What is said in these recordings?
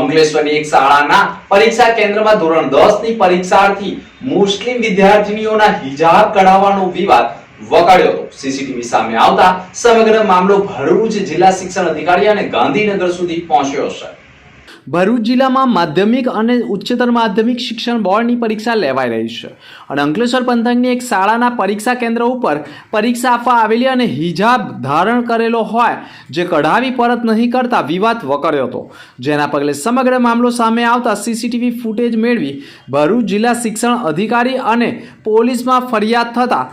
અંકલેશ્વરની એક શાળાના પરીક્ષા કેન્દ્રમાં ધોરણ 10 ની પરીક્ષાર્થી મુસ્લિમ વિદ્યાર્થીનીઓના હિજાબ કઢાવવાનો વિવાદ વગાડ્યો હતો. સીસીટીવી સામે આવતા સમગ્ર મામલો ભરૂચ જિલ્લા શિક્ષણ અધિકારી અને ગાંધીનગર સુધી પહોંચ્યો છે. ભરૂચ જિલ્લામાં માધ્યમિક અને ઉચ્ચતર માધ્યમિક શિક્ષણ બોર્ડની પરીક્ષા લેવાઈ રહી છે. અને અંકલેશ્વર પંથકની એક શાળાના પરીક્ષા કેન્દ્ર ઉપર પરીક્ષા આપવા આવેલી અને હિજાબ ધારણ કરેલો હોય, જે કઢાવી પરત નહીં કરતા વિવાદ વકર્યો હતો. જેના પગલે સમગ્ર મામલો સામે આવતા સીસીટીવી ફૂટેજ મેળવી ભરૂચ જિલ્લા શિક્ષણ અધિકારી અને પોલીસમાં ફરિયાદ થતાં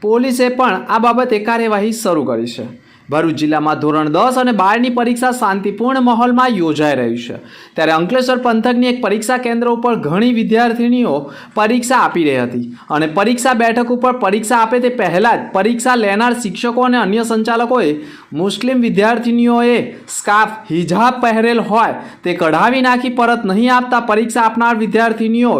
પોલીસે પણ આ બાબતે કાર્યવાહી શરૂ કરી છે. ભરૂચ જિલ્લામાં ધોરણ દસ અને બારની પરીક્ષા શાંતિપૂર્ણ માહોલમાં યોજાઈ રહી છે. ત્યારે અંકલેશ્વર પંથકની એક પરીક્ષા કેન્દ્ર ઉપર ઘણી વિદ્યાર્થીનીઓ પરીક્ષા આપી રહી હતી અને પરીક્ષા બેઠક ઉપર પરીક્ષા આપે તે પહેલાં જ પરીક્ષા લેનાર શિક્ષકો અને અન્ય સંચાલકોએ મુસ્લિમ વિદ્યાર્થીનીઓએ સ્કાર્ફ, હિજાબ પહેરેલ હોય તે કઢાવી નાખી પરત નહીં આપતા પરીક્ષા આપનાર વિદ્યાર્થીનીઓ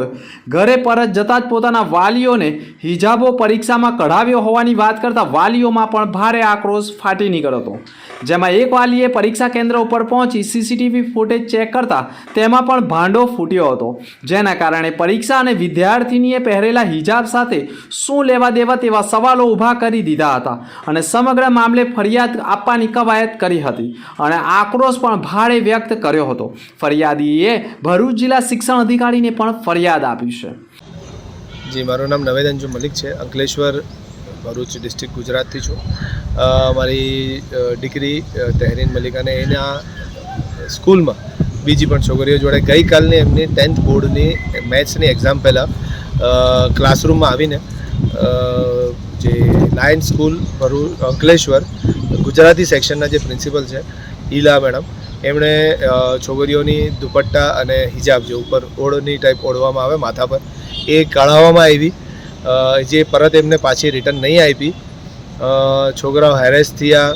ઘરે પરત જતા જ પોતાના વાલીઓને હિજાબો પરીક્ષામાં કઢાવ્યો હોવાની વાત કરતાં વાલીઓમાં પણ ભારે આક્રોશ ફાટી નીકળ્યો. હતો જેમાં એક વાલીએ પરીક્ષા કેન્દ્ર ઉપર પહોંચી સીસીટીવી ફૂટેજ ચેક કરતા તેમાં પણ ભાંડો ફૂટ્યો હતો. જેના કારણે પરીક્ષા અને વિદ્યાર્થીનીએ પહેરેલા હિજાબ સાથે શું લેવા દેવા તેવા સવાલો ઊભા કરી દીધા હતા અને સમગ્ર મામલે ફરિયાદ આપવાની કવાયત કરી હતી અને આક્રોશ પણ ભારે વ્યક્ત કર્યો હતો. ફરિયાદીએ ભરૂચ જિલ્લા શિક્ષણ અધિકારીને પણ ફરિયાદ આપી છે. જી, મારું નામ નવેદ અંજુ મલિક છે. અંકલેશ્વર ભરૂચ ડિસ્ટ્રિક્ટ ગુજરાતથી છું. મારી દીકરી તહેરીન મલિક અને એના સ્કૂલમાં બીજી પણ છોકરીઓ જોડે ગઈકાલની એમની ટેન્થ બોર્ડની મેથ્સની એક્ઝામ પહેલાં ક્લાસરૂમમાં આવીને જે લાયન સ્કૂલ ભરૂચ અંકલેશ્વર, ગુજરાતી સેક્શનના જે પ્રિન્સિપલ છે, ઈલા મેડમ, એમણે છોકરીઓની દુપટ્ટા અને હિજાબ જે ઉપર ઓળની ટાઈપ ઓઢવામાં આવે, માથા પર, એ કાઢવામાં આવી. જે પરત એમને પાછી રિટર્ન નહીં આપી. છોકરાઓ હેરેસ થયા.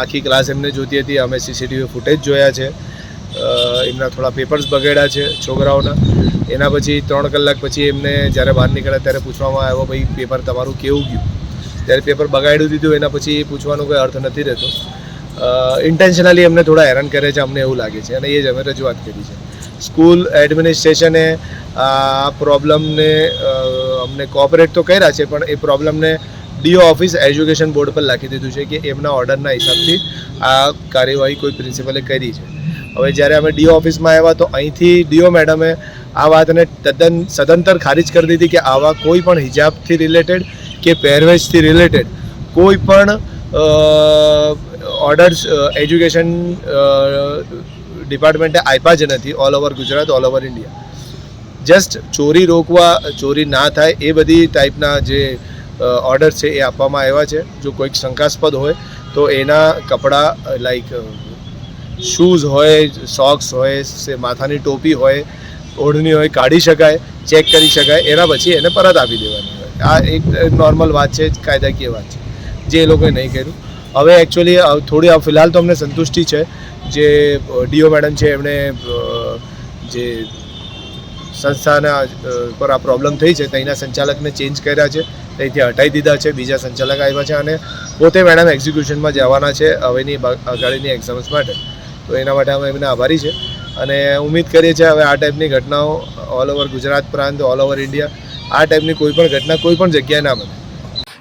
આખી ક્લાસ એમને જોતી હતી. અમે સીસીટીવી ફૂટેજ જોયા છે. એમના થોડા પેપર્સ બગડ્યા છે છોકરાઓના. એના પછી ત્રણ કલાક પછી એમને જ્યારે બહાર નીકળ્યા ત્યારે પૂછવામાં આવ્યો, ભાઈ પેપર તમારું કેવું ગયું? ત્યારે પેપર બગાડ્યું દીધું. એના પછી પૂછવાનો કોઈ અર્થ નથી રહેતો. ઇન્ટેન્શનલી એમને થોડા હેરાન કરે છે. અમને એવું લાગે છે. અને એ જ અમે રજૂઆત કરી છે. સ્કૂલ એડમિનિસ્ટ્રેશને આ પ્રોબ્લમને અમને કોઓપરેટ તો કર્યા છે, પણ એ પ્રોબ્લેમને ડીઓ ઓફિસ એજ્યુકેશન બોર્ડ પર લખી દીધું છે કે એમના ઓર્ડરના હિસાબથી આ કાર્યવાહી કોઈ પ્રિન્સિપલે કરી છે. હવે જ્યારે અમે ડીઓ ઓફિસમાં આવ્યા તો અહીંથી ડીઓ મેડમે આ વાતને તદ્દન સદંતર ખારિજ કરી દીધી કે આવા કોઈ પણ હિજાબથી રિલેટેડ કે પહેરવેશથી રિલેટેડ કોઈ પણ ઓર્ડર્સ એજ્યુકેશન ડિપાર્ટમેન્ટે આપ્યા જ નથી all over Gujarat all over India just ચોરી રોકવા, ચોરી ના થાય એ બધી ટાઈપના જે ઓર્ડર છે એ આપવામાં આવ્યા છે. જો કોઈક શંકાસ્પદ હોય, તો એના કપડાં લાઈક શૂઝ હોય સોક્સ હોય માથાની ટોપી હોય, ઓઢણી હોય, કાઢી શકાય ચેક કરી શકાય, એના પછી એને પરત આપી દેવાની હોય. આ એક નોર્મલ વાત છે, કાયદાકીય વાત છે, જે એ લોકોએ નહીં કર્યું. હવે એકચ્યુઅલી થોડી ફિલહાલ તો અમને સંતુષ્ટિ છે, જે ડીઓ મેડમ છે, એમણે જે સંસ્થાના પર આ પ્રોબ્લેમ થઈ છે. ત્યાંના સંચાલકને ચેન્જ કર્યા છે. ત્યાંથી હટાવી દીધા છે. બીજા સંચાલક આવ્યા છે અને પોતે મેડમ એક્ઝિક્યુશનમાં જવાના છે હવેની આગાડીની એક્ઝામ્સ માટે. તો એના માટે અમે એમને આભારી છે. અને ઉમ્મીદ કરીએ છીએ હવે આ ટાઈપની ઘટનાઓ ઓલ ઓવર ગુજરાત પ્રાંત ઓલ ઓવર ઇન્ડિયા આ ટાઈપની કોઈ પણ ઘટના કોઈ પણ જગ્યાએ ના બને.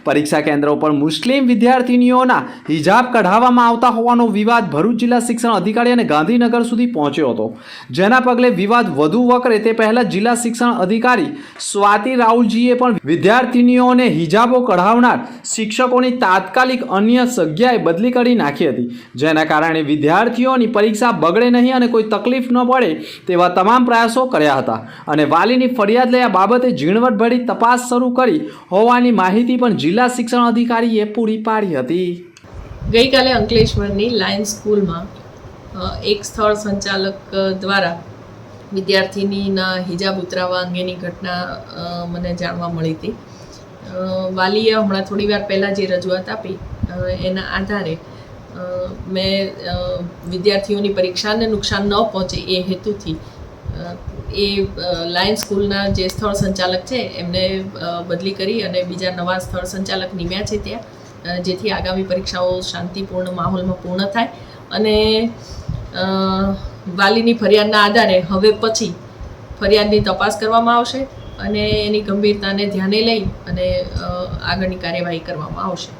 પરીક્ષા કેન્દ્રો પર મુસ્લિમ વિદ્યાર્થીનીઓના હિજાબ કઢાવવામાં આવતા હોવાનો વિવાદ ભરૂચ જિલ્લા શિક્ષણ અધિકારી અને ગાંધીનગર સુધી પહોંચ્યો હતો. જેના પગલે વિવાદ વધુ વકરે તે પહેલાં જિલ્લા શિક્ષણ અધિકારી સ્વાતિ રાહુલજીએ પણ વિદ્યાર્થીનીઓને હિજાબો કઢાવનાર શિક્ષકોની તાત્કાલિક અન્ય જગ્યાએ બદલી કરી નાખી હતી. જેના કારણે વિદ્યાર્થીઓની પરીક્ષા બગડે નહીં અને કોઈ તકલીફ ન પડે તેવા તમામ પ્રયાસો કર્યા હતા. અને વાલીની ફરિયાદ લઈ આ બાબતે ઝીણવટભરી તપાસ શરૂ કરી હોવાની માહિતી પણ જિલ્લા શિક્ષણ અધિકારીએ પૂરી પાડી હતી. ગઈકાલે અંકલેશ્વરની લાયન્સ સ્કૂલમાં એક સ્થળ સંચાલક દ્વારા વિદ્યાર્થીનીના હિજાબ ઉતરાવવા અંગેની ઘટના મને જાણવા મળી હતી. વાલીએ હમણાં થોડી વાર પહેલાં જે રજૂઆત આપી એના આધારે મેં વિદ્યાર્થીઓની પરીક્ષાને નુકસાન ન પહોંચે એ હેતુથી એ લાયન સ્કૂલના જે સ્થળ સંચાલક છે, એમને બદલી કરી અને બીજા નવા સ્થળ સંચાલક નિમ્યા છે ત્યાં જેથી આગામી પરીક્ષાઓ શાંતિપૂર્ણ માહોલમાં પૂર્ણ થાય. અને વાલીની ફરિયાદના આધારે હવે પછી ફરિયાદની તપાસ કરવામાં આવશે અને એની ગંભીરતાને ધ્યાને લઈ અને આગળની કાર્યવાહી કરવામાં આવશે.